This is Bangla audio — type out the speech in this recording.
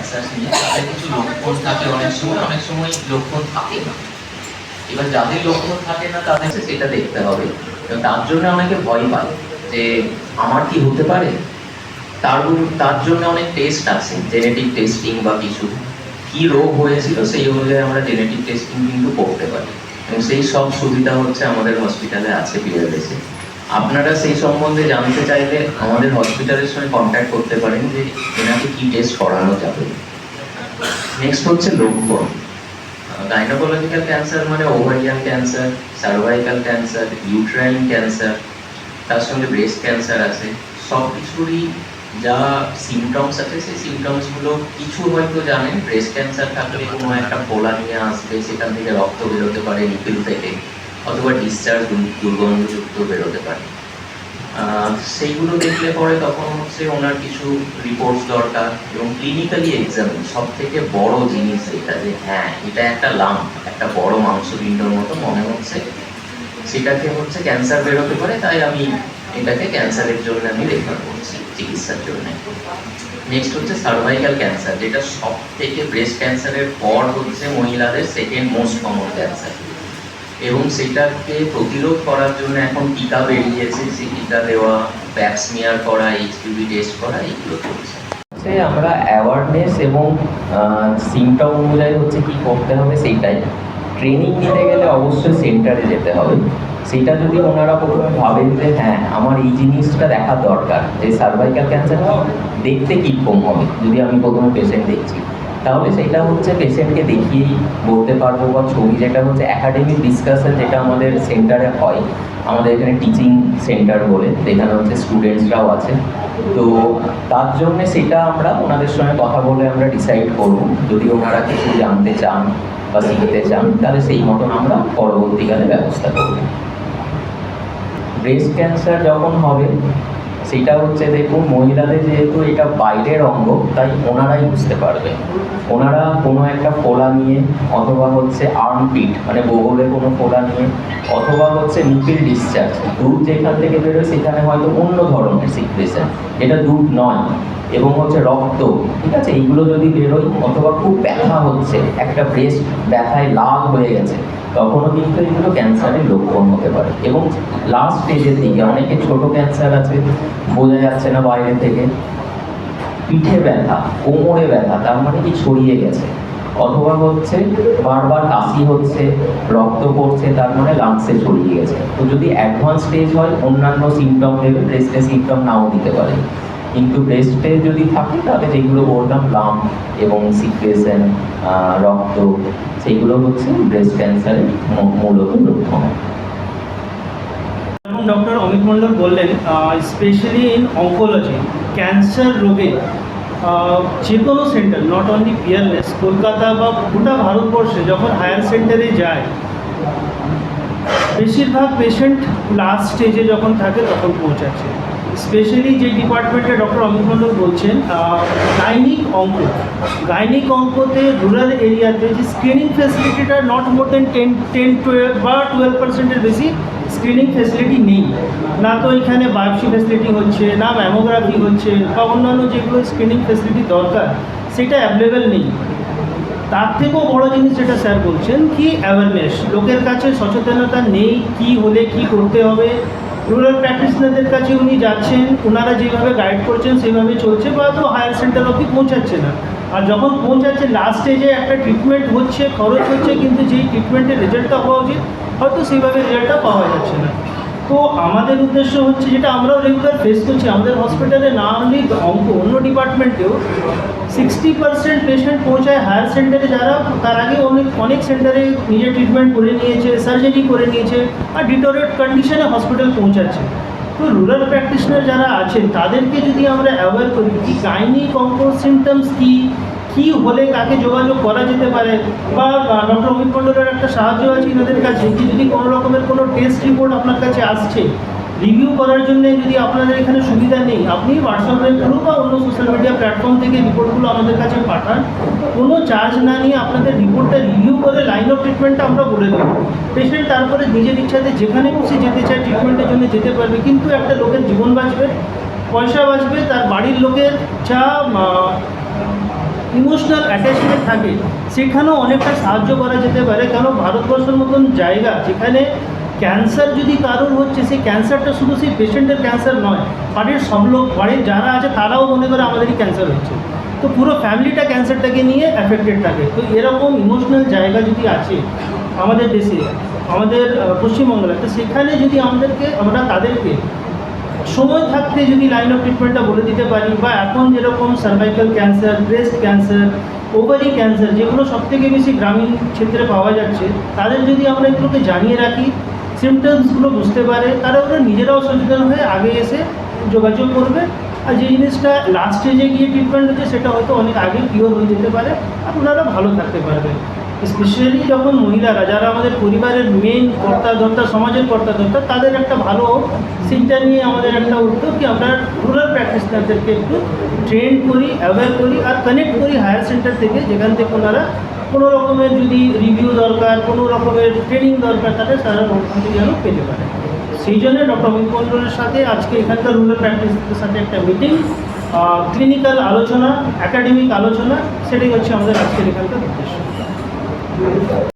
ক্যান্সার নিয়ে তাদের কিছু লক্ষণ থাকে অনেক সময় অনেক সময় লক্ষণ থাকে না। এবার যাদের লক্ষণ থাকে না, তাদের সেটা দেখতে হবে। তার জন্য অনেকে ভয় পায় যে, আমার কি হতে পারে? তার তার জন্য অনেক টেস্ট আছে জেনেটিক টেস্টিং বা কিছু। কি রোগ হয়েছিল সেই অনুযায়ী আমরা জেনেটিক টেস্টিং কিন্তু করতে পারি। এবং সেই সব সুবিধা হচ্ছে আমাদের হসপিটালে আছে পিআরএসে আপনারা সেই সম্বন্ধে জানতে চাইলে আমাদের হসপিটালের সঙ্গে কন্ট্যাক্ট করতে পারেন যে এনাকে কি টেস্ট করানো যাবে। নেক্সট হচ্ছে লক্ষণ। গাইনোকোলজিক্যাল ক্যান্সার মানে ovarian cancer cervical cancer uterine cancer তার সঙ্গে ব্রেস্ট ক্যান্সার আছে। সব কিছুরই যা সিমটমস আছে, সেই সিমটমসগুলো কিছু হয়তো জানেন। ব্রেস্ট ক্যান্সার থাকলে কোনো একটা ফোলা নিয়ে আসবে সেখান থেকে রক্ত বেরোতে পারে নিপিল থেকে। অথবা ডিসচার্জ দুর্গন্ধযুক্ত বেরোতে পারে। সেইগুলো দেখলে পরে তখন হচ্ছে ওনার কিছু রিপোর্টস দরকার এবং ক্লিনিক্যালি এক্সাম সব থেকে বড় জিনিস এটা যে হ্যাঁ এটা একটা লাম্প একটা বড় মাংসপিণ্ডর মতো মনে হচ্ছে। সেটাকে হচ্ছে ক্যান্সার বেরোতে পারে, তাই আমি এটাকে ক্যান্সারের জন্য আমি রেফার করছি, চিকিৎসার জন্য। নেক্সট হচ্ছে সার্ভাইকাল ক্যান্সার যেটা সব থেকে ব্রেস্ট ক্যান্সারের পর হচ্ছে মহিলাদের সেকেন্ড মোস্ট কমন ক্যান্সার এবং সেটাকে প্রতিরোধ করার জন্য এখন টিকা বেরিয়েছে? সেই টিকা দেওয়া প্যাপসমিয়ার করা এইচপিভি টেস্ট করা, এইগুলো চলছে। হচ্ছে আমরা অ্যাওয়ারনেস এবং সিমটম অনুযায়ী হচ্ছে কি করতে হবে সেইটাই। ট্রেনিং নিতে গেলে অবশ্যই সেন্টারে যেতে হবে। সেটা যদি ওনারা প্রথমে ভাবেন যে হ্যাঁ আমার এই জিনিসটা দেখার দরকার, যে সার্ভাইকাল ক্যান্সার দেখতে কী কম হবে, যদি আমি প্রথমে পেশেন্ট দেখছি। তাহলে সেটা হচ্ছে পেশেন্টকে দেখিয়েই বলতে পারব বা ছবি যেটা হচ্ছে একাডেমিক ডিসকাশন যেটা আমাদের সেন্টারে হয়। আমাদের এখানে টিচিং সেন্টার বলে, যেখানে হচ্ছে স্টুডেন্টসরাও আছে। তো তার জন্যে সেটা আমরা ওনাদের সঙ্গে কথা বলে আমরা ডিসাইড করব। যদি ওনারা কিছু জানতে চান বা শিখতে চান, তাহলে সেই মতন আমরা পরবর্তীকালে ব্যবস্থা করব। ব্রেস্ট ক্যান্সার যখন হবে সেটা হচ্ছে দেখুন, মহিলাদের যেহেতু এটা বাইরের অঙ্গ, তাই ওনারাই বুঝতে পারবে। ওনারা কোনো একটা ফোলা নিয়ে, অথবা হচ্ছে আর্মপিট মানে বগলে কোনো ফোলা নিয়ে, অথবা হচ্ছে নিপিল ডিসচার্জ দুধ যেখান থেকে বেরোয় সেখানে হয়তো অন্য ধরনের সিক্রেশন এটা দুধ নয়। এবং হচ্ছে রক্ত। ঠিক আছে? এইগুলো যদি বেরোয়, অথবা খুব ব্যথা হচ্ছে, একটা ব্রেস্ট ব্যথায় লাল হয়ে গেছে, তখনও কিন্তু এগুলো ক্যান্সারের লক্ষণ হতে পারে। এবং লাস্ট স্টেজের দিকে, অনেকে ছোট ক্যান্সার আছে, বোঝা যাচ্ছে না বাইরে থেকে। পিঠে ব্যথা, কোমরে ব্যথা, তার মানে কি ছড়িয়ে গেছে। অথবা হচ্ছে বারবার কাশি হচ্ছে, রক্ত পড়ছে, তার মানে লাংসে ছড়িয়ে গেছে। তো যদি অ্যাডভান্স স্টেজ হয়, অন্যান্য সিমটম দেবে সিমটম নাও দিতে পারে। কিন্তু ব্রেস্টে যদি থাকে, তাহলে যেগুলো বললাম লাম এবং সিক্রেশন রক্ত সেইগুলো হচ্ছে ব্রেস্ট ক্যান্সারের মূলত লক্ষণ। ডক্টর অমিত মণ্ডল বললেন স্পেশালি ইন অঙ্কোলজি ক্যান্সার রোগে যে কোনো centre not only Peerless Kolkata বা গোটা ভারতবর্ষে যখন হায়ার সেন্টারে যায়, বেশিরভাগ পেশেন্ট লাস্ট স্টেজে যখন থাকে, তখন পৌঁছাচ্ছে। স্পেশালি যে ডিপার্টমেন্টে ডক্টর অমিত বলছেন গাইনিক অঙ্ক গাইনিক অঙ্কতে রুরাল এরিয়াতে যে screening ফেসিলিটিটা not more than ten ten twelve বা টুয়েলভ পার্সেন্টের বেশি স্ক্রিনিং ফেসিলিটি নেই। না তো এখানে বায়োপসি ফেসিলিটি হচ্ছে, না ম্যামোগ্রাফি হচ্ছে, বা অন্যান্য যেগুলো স্ক্রিনিং ফেসিলিটি দরকার, সেটা অ্যাভেলেবেল নেই। তার থেকেও বড় জিনিস যেটা স্যার বলছেন, কি অ্যাওয়ারনেস লোকের কাছে সচেতনতা নেই, কি হলে কি করতে হবে? রুরাল প্র্যাকটিশনারদের কাছে উনি যাচ্ছেন ওনারা যেভাবে গাইড করছেন, সেভাবে চলছে বা তো হায়ার সেন্টার অবধি পৌঁছাচ্ছে না। আর যখন পৌঁছাচ্ছে লাস্ট স্টেজে একটা ট্রিটমেন্ট হচ্ছে, খরচ হচ্ছে, কিন্তু যেই ট্রিটমেন্টের রেজাল্টটা হওয়া উচিত, হয়তো সেইভাবে রেজাল্টটা পাওয়া যাচ্ছে না। তো আমাদের উদ্দেশ্য হচ্ছে যেটা আমরাও রেগুলার ফেস করছি। আমাদের হসপিটালে না অনলি অঙ্ক, অন্য ডিপার্টমেন্টেও সিক্সটি পার্সেন্ট পেশেন্ট পৌঁছায় হায়ার সেন্টারে যারা, তার আগে অনেক অনেক সেন্টারে নিজের ট্রিটমেন্ট করে নিয়েছে সার্জারি করে নিয়েছে আর ডিটোরেট কন্ডিশনে হসপিটাল পৌঁছাচ্ছে। তো রুরাল প্র্যাকটিশনার যারা আছেন, তাদেরকে যদি আমরা অ্যাওয়ার করি, কি গাইনিক অঙ্ক সিমটমস কী? কী হলে কাকে যোগাযোগ করা যেতে পারে? বা ডক্টর অমিত মণ্ডলের একটা সাহায্য আছে এনাদের কাছে, কি যদি কোনো রকমের কোনো টেস্ট রিপোর্ট আপনার কাছে আসছে রিভিউ করার জন্য যদি আপনাদের এখানে সুবিধা নেই, আপনি হোয়াটসঅ্যাপের থ্রু বা অন্য সোশ্যাল মিডিয়া প্ল্যাটফর্ম থেকে রিপোর্টগুলো আমাদের কাছে পাঠান। কোনো চার্জ না নিয়ে আপনাদের রিপোর্টটা রিভিউ করে লাইন অফ ট্রিটমেন্টটা আমরা বলে দেবো। পেশেন্ট তারপরে নিজের ইচ্ছাতে যেখানে খুশি যেতে চায় ট্রিটমেন্টের জন্য যেতে পারবে। কিন্তু একটা লোকের জীবন বাঁচবে, পয়সা বাঁচবে, তার বাড়ির লোকের যা ইমোশনাল অ্যাটাচমেন্ট থাকে সেখানেও অনেকটা সাহায্য করা যেতে পারে। কেন ভারতবর্ষের মতন জায়গা যেখানে ক্যান্সার যদি কারোর হচ্ছে সেই ক্যান্সারটা শুধু সেই পেশেন্টের ক্যান্সার নয় বাড়ির সব লোক বাড়ির যারা আছে তারাও মনে করে আমাদেরই ক্যান্সার হচ্ছে। তো পুরো ফ্যামিলিটা ক্যান্সারটাকে নিয়ে অ্যাফেক্টেড থাকে। তো এরকম ইমোশনাল জায়গা যদি আছে আমাদের দেশে আমাদের আহ, পশ্চিমবাংলায় তো সেখানে যদি আমাদেরকে আমরা তাদেরকে সময় থাকতে যদি লাইন অফ ট্রিটমেন্টটা বলে দিতে পারি বা এখন যেরকম cervical cancer breast cancer ovary cancer যেগুলো সবথেকে বেশি গ্রামীণ ক্ষেত্রে পাওয়া যাচ্ছে, তাদের যদি আমরা এগুলোকে জানিয়ে রাখি সিমটমসগুলো বুঝতে পারে তারা ওরা নিজেরাও সচেতন হয়ে আগে এসে যোগাযোগ করবে। আর যে জিনিসটা লাস্ট স্টেজে গিয়ে ট্রিটমেন্ট হচ্ছে, সেটা হয়তো অনেক আগে কিওর হয়ে যেতে পারে, আর ভালো থাকতে পারবে স্পেশালি যখন মহিলারা, যারা আমাদের পরিবারের মেন কর্তা ধর্তা সমাজের কর্তা ধর্তা তাদের একটা ভালো চিন্তা নিয়ে আমাদের একটা উদ্যোগ কি আমরা রুরাল প্র্যাকটিশনারদেরকে একটু ট্রেন করি অ্যাওয়্যার করি আর কানেক্ট করি হায়ার সেন্টার থেকে, যেখান থেকে ওনারা কোনো রকমের যদি রিভিউ দরকার, কোনো রকমের ট্রেনিং দরকার, তাদের তারা ওখান থেকে যেন পেতে পারে। সেই জন্য ডক্টর অমিত মন্ডলের সাথে আজকে এখানকার রুরাল প্র্যাকটিসের সাথে একটা মিটিং ক্লিনিক্যাল আলোচনা একাডেমিক আলোচনা, সেটাই হচ্ছে আমাদের আজকের এখানকার উদ্দেশ্য। Thank you.